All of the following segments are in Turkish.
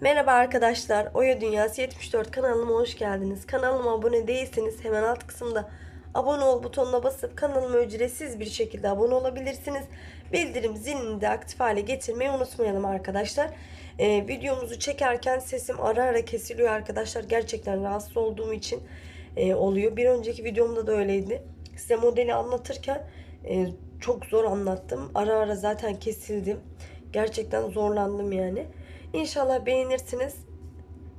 Merhaba arkadaşlar, Oya Dünyası 74 kanalıma hoş geldiniz. Kanalıma abone değilseniz hemen alt kısımda abone ol butonuna basıp kanalıma ücretsiz bir şekilde abone olabilirsiniz. Bildirim zilini de aktif hale getirmeyi unutmayalım arkadaşlar. Ee, videomuzu çekerken sesim ara ara kesiliyor arkadaşlar. Gerçekten rahatsız olduğum için e, oluyor. Bir önceki videomda da öyleydi. Size modeli anlatırken e, çok zor anlattım. Ara ara zaten kesildim. Gerçekten zorlandım yani. İnşallah beğenirsiniz.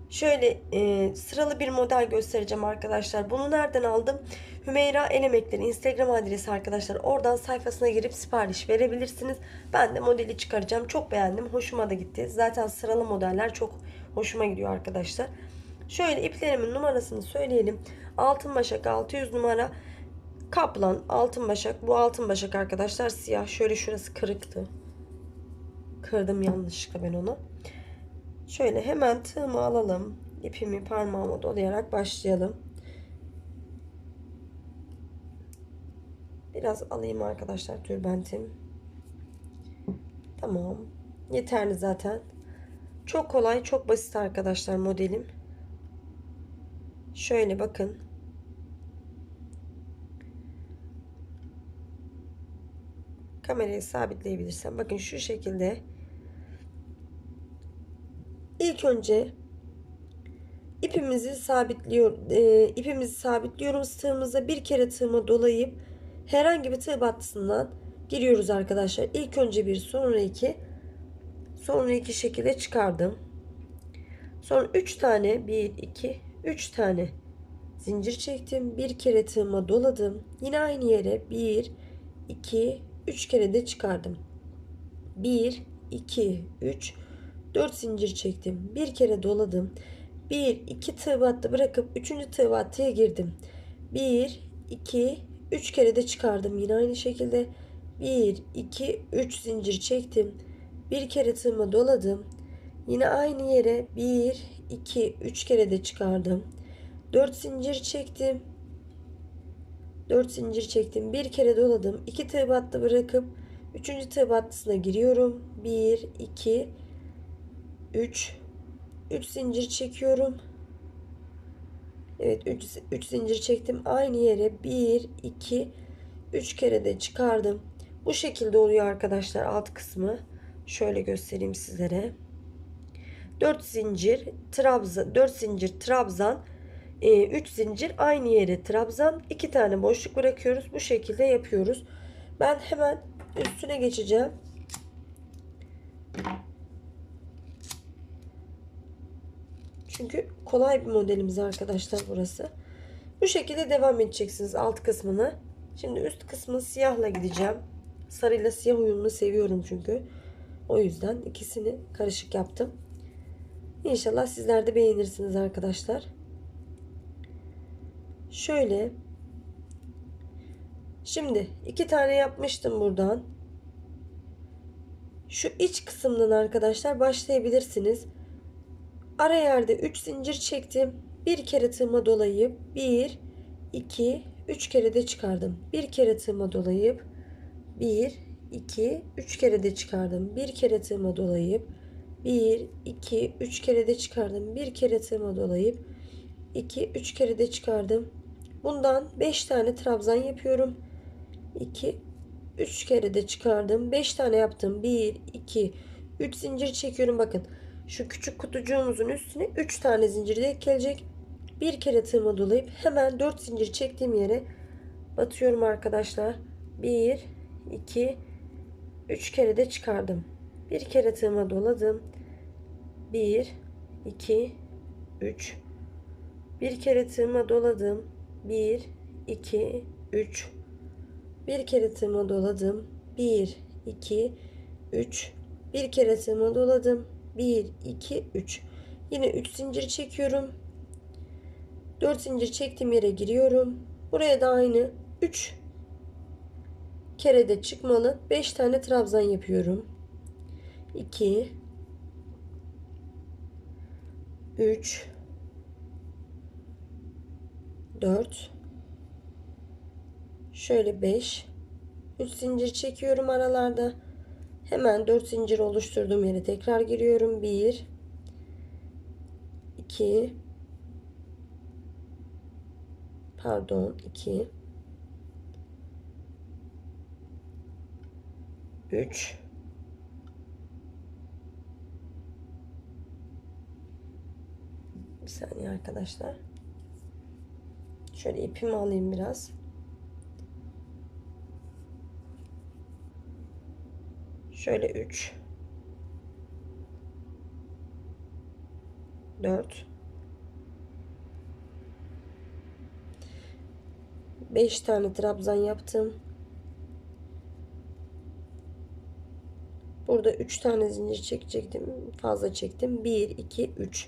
Şöyle e, sıralı bir model göstereceğim arkadaşlar. Bunu nereden aldım? Hümeyra El Emekleri Instagram adresi arkadaşlar. Oradan sayfasına girip sipariş verebilirsiniz. Ben de modeli çıkaracağım. Çok beğendim. Hoşuma da gitti. Zaten sıralı modeller çok hoşuma gidiyor arkadaşlar. Şöyle iplerimin numarasını söyleyelim. Altın başak 600 numara. Kaplan altın başak. Bu altın başak arkadaşlar siyah. Şöyle şurası kırıktı. Kırdım yanlışlıkla ben onu. Şöyle hemen tığımı alalım. İpimi parmağıma dolayarak başlayalım. Biraz alayım arkadaşlar tülbentim. Tamam. Yeterli zaten. Çok kolay, çok basit arkadaşlar modelim. Şöyle bakın. Kamerayı sabitleyebilirsem. Bakın şu şekilde. İlk önce ipimizi sabitliyor, e, ipimizi sabitliyoruz tığımıza bir kere tığıma dolayıp herhangi bir tığ battısından giriyoruz arkadaşlar. İlk önce bir sonra iki sonra iki şekilde çıkardım. Sonra üç tane bir iki üç tane zincir çektim. Bir kere tığıma doladım. Yine aynı yere bir iki üç kere de çıkardım. Bir iki üç 4 zincir çektim. Bir kere doladım. 1 2 tığ battı bırakıp 3. tığ battıya girdim. 1 2 3 kere de çıkardım. Yine aynı şekilde 1 2 3 zincir çektim. Bir kere tığıma doladım. Yine aynı yere 1 2 3 kere de çıkardım. 4 zincir çektim. 4 zincir çektim. Bir kere doladım. 2 tığ battı bırakıp 3. tığ battısına giriyorum. 1 2 3 3 zincir çekiyorum. Evet 3 3 zincir çektim. Aynı yere 1 2 3 kere de çıkardım. Bu şekilde oluyor arkadaşlar alt kısmı. Şöyle göstereyim sizlere. 4 zincir trabzan 4 zincir trabzan 3 zincir aynı yere trabzan 2 tane boşluk bırakıyoruz. Bu şekilde yapıyoruz. Ben hemen üstüne geçeceğim. Çünkü kolay bir modelimiz arkadaşlar burası. Bu şekilde devam edeceksiniz alt kısmını. Şimdi üst kısmı siyahla gideceğim. Sarıyla siyah uyumunu seviyorum çünkü. O yüzden ikisini karışık yaptım. İnşallah sizler de beğenirsiniz arkadaşlar. Şöyle. Şimdi iki tane yapmıştım buradan. Şu iç kısımdan arkadaşlar başlayabilirsiniz. Ara yerde 3 zincir çektim. Bir kere tığıma dolayıp 1 2 3 kere de çıkardım. Bir kere tığıma dolayıp 1 2 3 kere de çıkardım. Bir kere tığıma dolayıp 1 2 3 kere de çıkardım. Bir kere tığıma dolayıp 2 3 kere de çıkardım. Bundan 5 tane trabzan yapıyorum. 2 3 kere de çıkardım. 5 tane yaptım. 1 2 3 zincir çekiyorum bakın. Şu küçük kutucuğumuzun üstüne 3 tane zincir denk gelecek. Bir kere tığıma dolayıp hemen 4 zincir çektiğim yere batıyorum arkadaşlar. 1 2 3 kere de çıkardım. Bir kere tığıma doladım. 1 2 3 bir kere tığıma doladım. 1 2 3 bir kere tığıma doladım. 1 2 3 bir kere tığıma doladım. 1 2 3 yine 3 zincir çekiyorum. 4 zincir çektiğim yere giriyorum. Buraya da aynı 3 kere de çıkmalı. 5 tane trabzan yapıyorum. 2 3 4 şöyle 5 3 zincir çekiyorum aralarda Hemen 4 zincir oluşturduğum yere tekrar giriyorum. 1 2 pardon 2 3 Bir saniye arkadaşlar. Şöyle ipimi alayım biraz. Şöyle 3 4 5 tane trabzan yaptım. Burada 3 tane zincir çekecektim. Fazla çektim. 1 2 3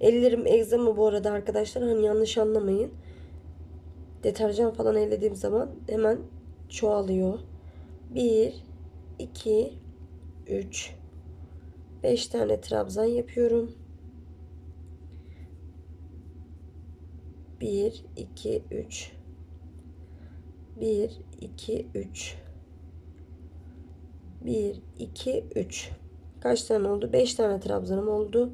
Ellerim egzama bu arada arkadaşlar. Hani yanlış anlamayın. Deterjan falan ellediğim zaman hemen çoğalıyor. 1 2 3 5 tane trabzan yapıyorum. 1 2 3 1 2 3 1 2 3 Kaç tane oldu? 5 tane trabzanım oldu.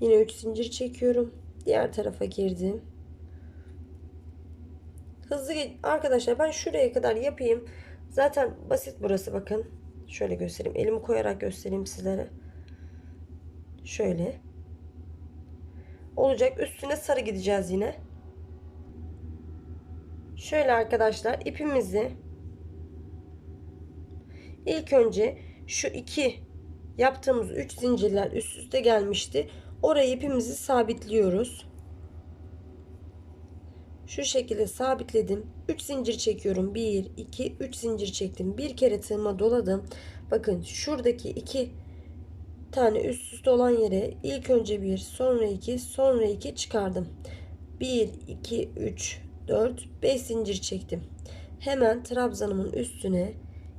Yine 3 zincir çekiyorum. Diğer tarafa girdim. Hızlı arkadaşlar ben şuraya kadar yapayım. Zaten basit burası bakın. Şöyle göstereyim. Elimi koyarak göstereyim sizlere. Şöyle. Olacak. Üstüne sarı gideceğiz yine. Şöyle arkadaşlar ipimizi ilk önce şu iki yaptığımız üç zincirler üst üste gelmişti. Oraya ipimizi sabitliyoruz. Şu şekilde sabitledim. 3 zincir çekiyorum. 1, 2, 3 zincir çektim. Bir kere tığıma doladım. Bakın şuradaki iki tane üst üste olan yere ilk önce bir, sonra iki, sonra iki çıkardım. 1, 2, 3, 4, 5 zincir çektim. Hemen trabzanımın üstüne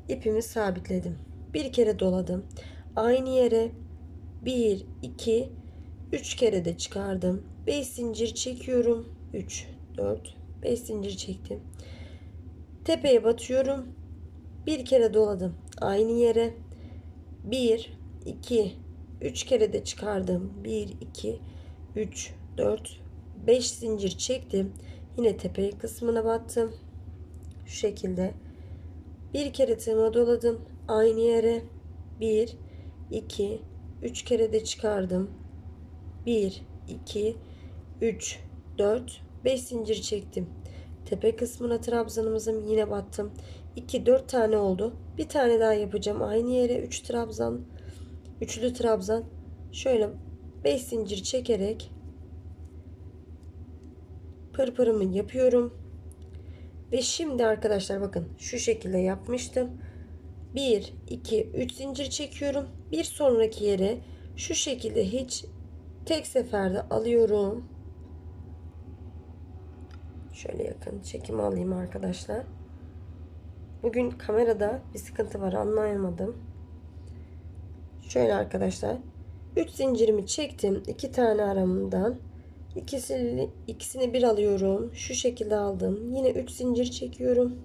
ipimi sabitledim. Bir kere doladım. Aynı yere 1, 2, 3 kere de çıkardım. 5 zincir çekiyorum. 3, 4, 5 zincir çektim. Tepeye batıyorum. Bir kere doladım. Aynı yere 1, 2, 3 kere de çıkardım. 1, 2, 3, 4, 5 zincir çektim. Yine tepe kısmına battım. Şu şekilde. Bir kere tığıma doladım. Aynı yere 1, 2, 3 kere de çıkardım. 1, 2, 3, 4, 5 zincir çektim. Tepe kısmına trabzanımızın yine battım. 2, 4 tane oldu. Bir tane daha yapacağım. Aynı yere 3 trabzan, üçlü trabzan. Şöyle 5 zincir çekerek pırpırımı yapıyorum. Ve şimdi arkadaşlar bakın şu şekilde yapmıştım. 1, 2, 3 zincir çekiyorum. Bir sonraki yere şu şekilde hiç tek seferde alıyorum. Şöyle yakın çekim alayım arkadaşlar. Bugün kamerada bir sıkıntı var anlayamadım. Şöyle arkadaşlar. 3 zincirimi çektim. 2 tane aramından. İkisini, ikisini bir alıyorum. Şu şekilde aldım. Yine 3 zincir çekiyorum.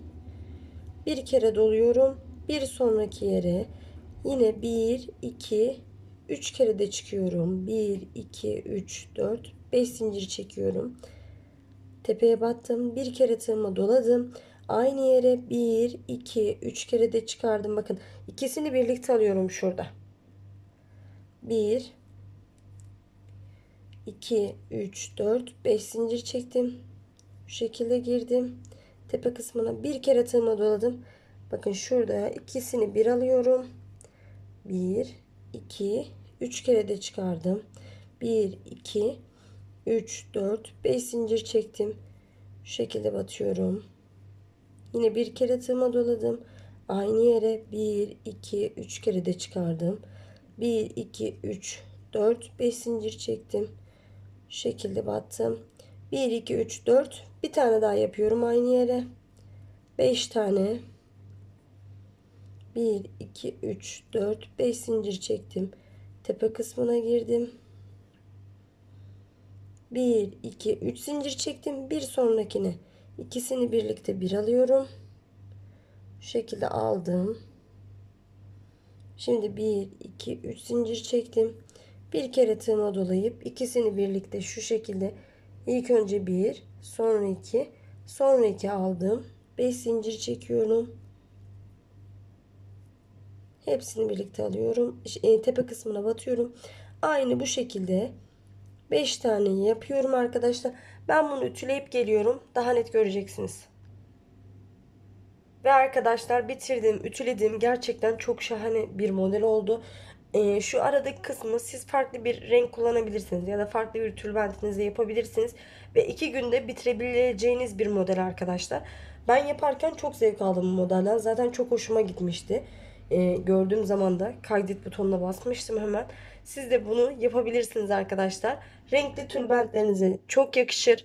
Bir kere doluyorum. Bir sonraki yere yine 1, 2, 3 kere de çıkıyorum. 1, 2, 3, 4, 5 zincir çekiyorum. Tepeye battım. Bir kere tığıma doladım. Aynı yere 1, 2, 3 kere de çıkardım. Bakın ikisini birlikte alıyorum şurada. 1, 2, 3, 4, 5 zincir çektim. Şu şekilde girdim. Tepe kısmına bir kere tığıma doladım. Bakın şurada ikisini bir alıyorum. 1, 2, 3 kere de çıkardım. 1, 2, 3, 4, 5 zincir çektim. Şu şekilde batıyorum. Yine bir kere tığıma doladım. Aynı yere 1, 2, 3 kere de çıkardım. 1, 2, 3, 4, 5 zincir çektim. Şu şekilde battım. 1, 2, 3, 4. Bir tane daha yapıyorum aynı yere. 5 tane. 1, 2, 3, 4, 5 zincir çektim. Tepe kısmına girdim. 1, 2, 3 zincir çektim. Bir sonrakine ikisini birlikte bir alıyorum. Şu şekilde aldım. Şimdi 1, 2, 3 zincir çektim. Bir kere tığıma dolayıp ikisini birlikte şu şekilde ilk önce bir, sonra iki, sonra iki aldım. 5 zincir çekiyorum. Hepsini birlikte alıyorum. E, tepe kısmına batıyorum. Aynı bu şekilde 5 tane yapıyorum arkadaşlar. Ben bunu ütüleyip geliyorum. Daha net göreceksiniz. Ve arkadaşlar bitirdim, ütüledim. Gerçekten çok şahane bir model oldu. Ee, şu aradaki kısmı siz farklı bir renk kullanabilirsiniz ya da farklı bir tülbentinizle yapabilirsiniz. Ve iki günde bitirebileceğiniz bir model arkadaşlar. Ben yaparken çok zevk aldım bu modelden. Zaten çok hoşuma gitmişti. Ee, gördüğüm zaman da kaydet butonuna basmıştım hemen. Siz de bunu yapabilirsiniz arkadaşlar. Renkli tülbentlerinize çok yakışır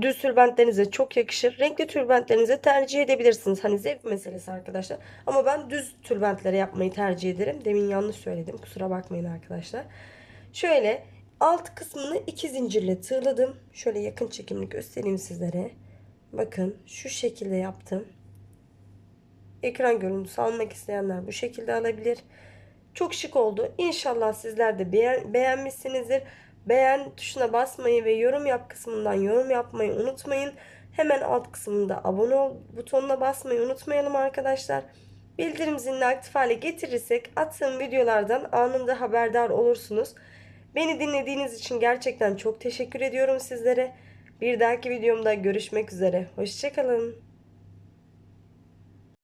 düz tülbentlerinize çok yakışır. Renkli tülbentlerinize tercih edebilirsiniz. Hani zevk meselesi arkadaşlar. Ama ben düz tülbentlere yapmayı tercih ederim. Demin yanlış söyledim. Kusura bakmayın arkadaşlar. Şöyle alt kısmını iki zincirle tığladım. Şöyle yakın çekimli göstereyim sizlere. Bakın şu şekilde yaptım. Ekran görüntüsü almak isteyenler bu şekilde alabilir. Çok şık oldu. İnşallah sizler de beğen beğenmişsinizdir. Beğen tuşuna basmayı ve yorum yap kısmından yorum yapmayı unutmayın. Hemen alt kısmında abone ol butonuna basmayı unutmayalım arkadaşlar. Bildirim zilini aktif hale getirirsek attığım videolardan anında haberdar olursunuz. Beni dinlediğiniz için gerçekten çok teşekkür ediyorum sizlere. Bir dahaki videomda görüşmek üzere. Hoşçakalın.